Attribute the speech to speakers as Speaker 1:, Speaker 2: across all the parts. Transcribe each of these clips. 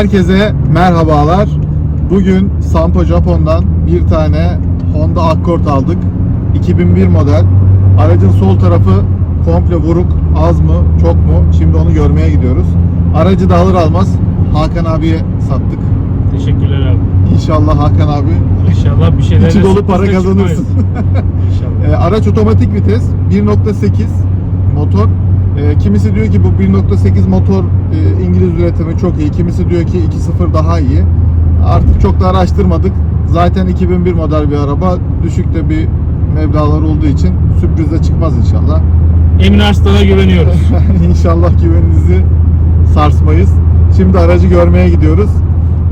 Speaker 1: Herkese merhabalar. Bugün Sampo Japon'dan bir tane Honda Accord aldık. 2001 model. Aracın sol tarafı komple vuruk. Az mı, çok mu? Şimdi onu görmeye gidiyoruz. Aracı da alır almaz Hakan abiye sattık.
Speaker 2: Teşekkürler abi.
Speaker 1: İnşallah Hakan abi
Speaker 2: İnşallah bir şeyler
Speaker 1: içi dolu para kazanırsın.
Speaker 2: İnşallah.
Speaker 1: E, araç otomatik vites 1.8 motor. E, kimisi diyor ki bu 1.8 motor e, İngiliz üretimi çok iyi. Kimisi diyor ki 2.0 daha iyi. Artık çok da araştırmadık. Zaten 2001 model bir araba. Düşük de bir meblağlar olduğu için sürprize çıkmaz inşallah.
Speaker 2: Emin Arslan'a güveniyoruz.
Speaker 1: inşallah güveninizi sarsmayız. Şimdi aracı görmeye gidiyoruz.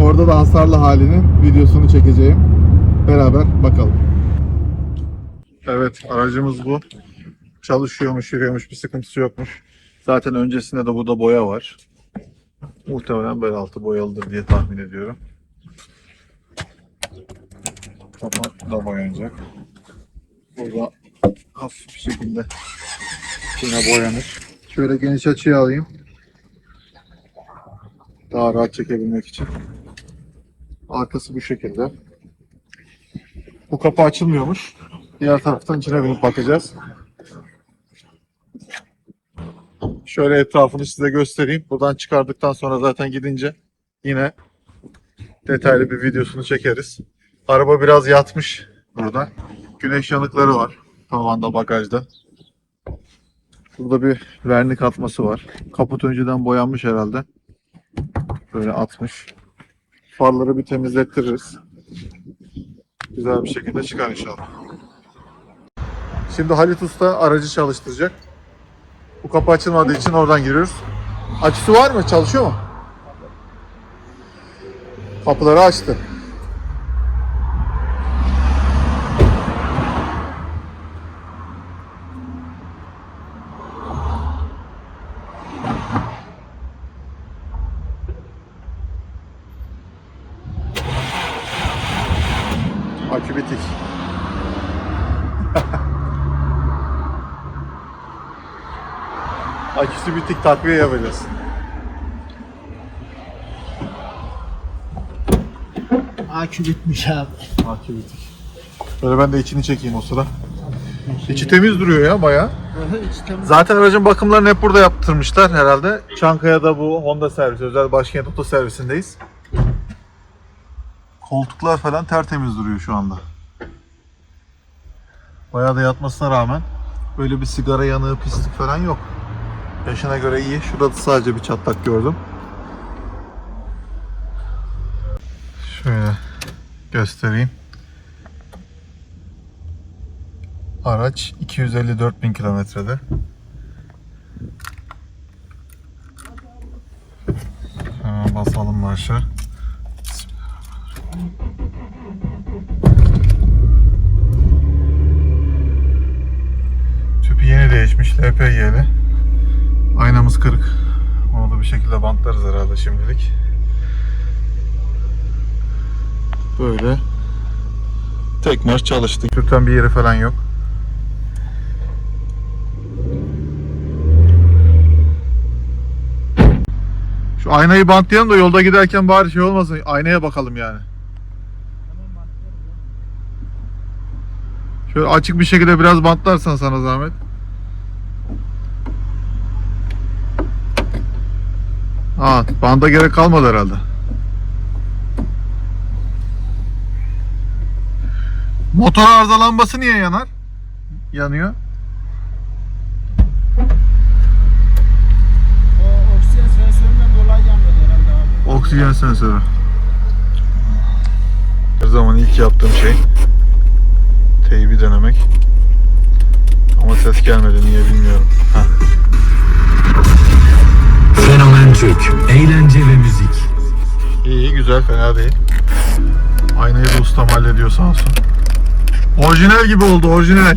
Speaker 1: Orada da hasarlı halinin videosunu çekeceğim. Beraber bakalım. Evet aracımız bu. Çalışıyormuş, yürüyormuş, bir sıkıntısı yokmuş. Zaten öncesinde de burada boya var. Muhtemelen bel altı boyalıdır diye tahmin ediyorum. Kapak da boyanacak. Burada hafif bir şekilde yine boyanır. Şöyle geniş açıya alayım. Daha rahat çekebilmek için. Arkası bu şekilde. Bu kapı açılmıyormuş. Diğer taraftan içine binip bakacağız. Şöyle etrafını size göstereyim. Buradan çıkardıktan sonra zaten gidince yine detaylı bir videosunu çekeriz. Araba biraz yatmış burada. Güneş yanıkları var tavanda bagajda. Burada bir vernik atması var. Kaput önceden boyanmış herhalde. Böyle atmış. Farları bir temizlettiririz. Güzel bir şekilde çıkar inşallah. Şimdi Halit Usta aracı çalıştıracak. Bu kapı açılmadığı için oradan giriyoruz. Aküsü var mı? Çalışıyor mu? Kapıları açtı. Akü bitik. Aküsü bitik takviye yapacağız.
Speaker 3: Akü bitmiş abi.
Speaker 1: Akü bitik. Böyle ben de içini çekeyim o sıra. İçi temiz duruyor ya
Speaker 3: temiz.
Speaker 1: Zaten aracın bakımlarını hep burada yaptırmışlar herhalde. Çankaya'da bu Honda servis, özel başkent oto servisindeyiz. Koltuklar falan tertemiz duruyor şu anda. Bayağı da yatmasına rağmen böyle bir sigara yanığı, pislik falan yok. Yaşına göre iyi. Şurada sadece bir çatlak gördüm. Şöyle göstereyim. Araç 254 bin kilometrede. Hemen basalım marşa. Tüpü yeni değişmiş LPG'li. Aynamız kırık. Onu da bir şekilde bantlarız herhalde şimdilik. Böyle tek marş çalıştı. Sürten bir yeri falan yok. Şu aynayı bantlayalım da yolda giderken bari şey olmasın. Aynaya bakalım yani. Şöyle açık bir şekilde biraz bantlarsan sana zahmet. Ha, banda gerek kalmadı herhalde. Motor arıza lambası niye yanar? Yanıyor.
Speaker 3: O oksijen sensöründen dolayı yanmadı herhalde abi.
Speaker 1: Oksijen sensörü. Her zaman ilk yaptığım şey teybi denemek. Ama ses gelmedi niye bilmiyorum. Heh.
Speaker 4: Türk, eğlence ve müzik.
Speaker 1: İyi güzel fena değil. Aynayı da ustam hallediyor sağ olsun. Orijinal gibi oldu orijinal.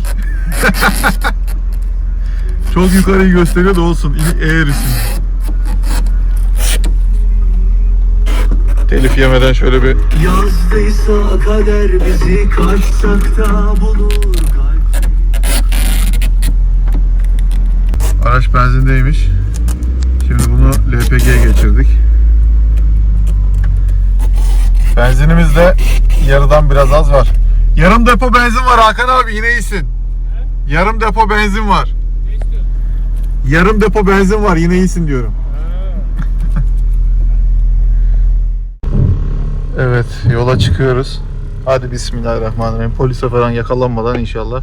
Speaker 1: Çok yukarıyı gösteriyor da olsun. Üstüne. Telif yemeden şöyle bir
Speaker 4: Yazdıysa kader bizi kaçsak da bulur.
Speaker 1: Araç benzindeymiş. Şimdi bunu LPG'ye geçirdik. Benzinimiz de yarıdan biraz az var. Yarım depo benzin var Hakan abi yine iyisin. Yarım depo benzin var. Yarım depo benzin var yine iyisin diyorum. Evet yola çıkıyoruz. Hadi bismillahirrahmanirrahim. Polise falan yakalanmadan inşallah.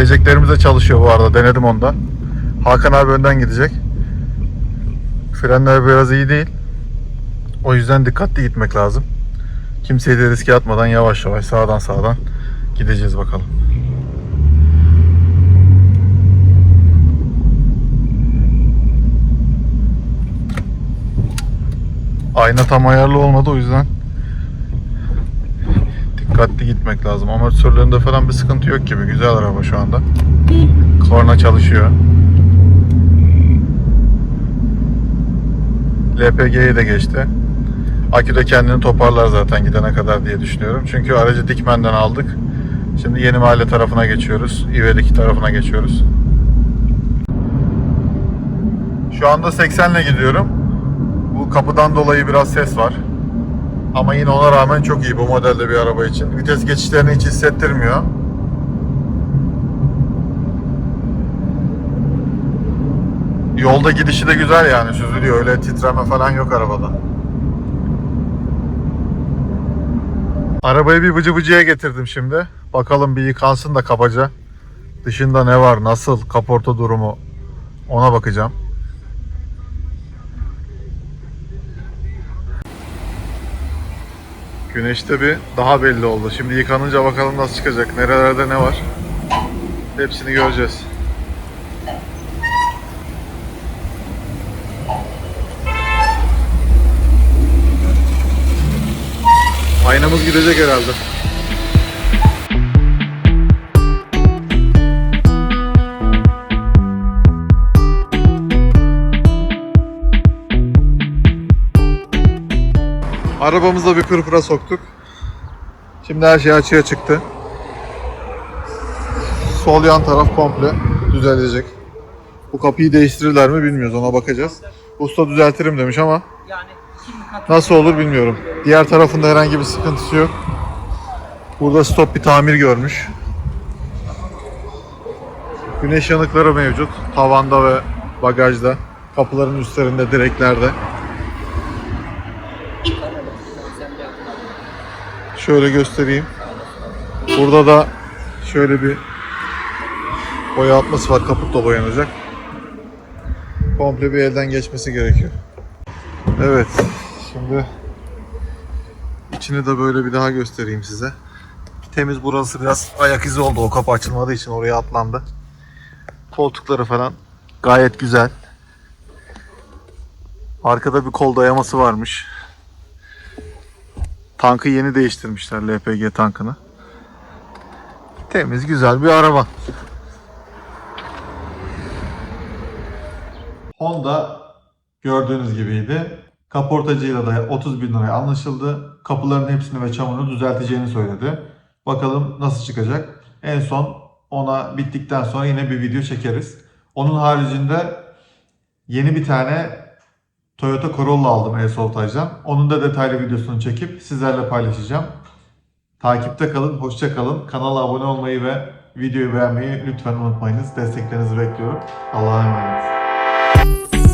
Speaker 1: Sileceklerimiz de çalışıyor bu arada. Denedim onda. Hakan abi önden gidecek. Frenler biraz iyi değil. O yüzden dikkatli gitmek lazım. Kimseyi de riske atmadan yavaş yavaş sağdan sağdan gideceğiz bakalım. Ayna tam ayarlı olmadı o yüzden dikkatli gitmek lazım. Amortisörlerinde falan bir sıkıntı yok gibi. Güzel araba şu anda. Korna çalışıyor. LPG'yi de geçti. Akü de kendini toparlar zaten gidene kadar diye düşünüyorum. Çünkü aracı Dikmen'den aldık. Şimdi Yeni Mahalle tarafına geçiyoruz. İvedik tarafına geçiyoruz. Şu anda 80 ile gidiyorum. Bu kapıdan dolayı biraz ses var. Ama yine ona rağmen çok iyi bu modelde bir araba için. Vites geçişlerini hiç hissettirmiyor. Yolda gidişi de güzel yani süzülüyor. Öyle titreme falan yok arabada. Arabayı bir bıcı bıcıya getirdim şimdi. Bakalım bir yıkansın da kabaca. Dışında ne var, nasıl, kaporta durumu ona bakacağım. Güneşte bir daha belli oldu. Şimdi yıkanınca bakalım nasıl çıkacak. Nerelerde ne var. Hepsini göreceğiz. Aynamız gidecek herhalde. Arabamızda bir pırpıra soktuk. Şimdi her şey açığa çıktı. Sol yan taraf komple düzelecek. Bu kapıyı değiştirirler mi bilmiyoruz ona bakacağız. Usta düzeltirim demiş ama nasıl olur bilmiyorum. Diğer tarafında herhangi bir sıkıntısı yok. Burada stop bir tamir görmüş. Güneş yanıkları mevcut. Tavanda ve bagajda. Kapıların üstlerinde, direklerde. Şöyle göstereyim. Burada da şöyle bir boya atması var. Kaput da boyanacak. Komple bir elden geçmesi gerekiyor. Evet. Şimdi içini de böyle bir daha göstereyim size. Temiz burası biraz ayak izi oldu. O kapı açılmadığı için oraya atlandı. Koltukları falan gayet güzel. Arkada bir kol dayaması varmış. Tankı yeni değiştirmişler LPG tankını. Temiz güzel bir araba. Honda gördüğünüz gibiydi. Kaportacıyla da 30 bin liraya anlaşıldı. Kapıların hepsini ve camını düzelteceğini söyledi. Bakalım nasıl çıkacak. En son ona bittikten sonra yine bir video çekeriz. Onun haricinde yeni bir tane Toyota Corolla aldım e-Soltaj'dan. Onun da detaylı videosunu çekip sizlerle paylaşacağım. Takipte kalın, hoşça kalın. Kanala abone olmayı ve videoyu beğenmeyi lütfen unutmayınız. Desteklerinizi bekliyorum. Allah'a emanet.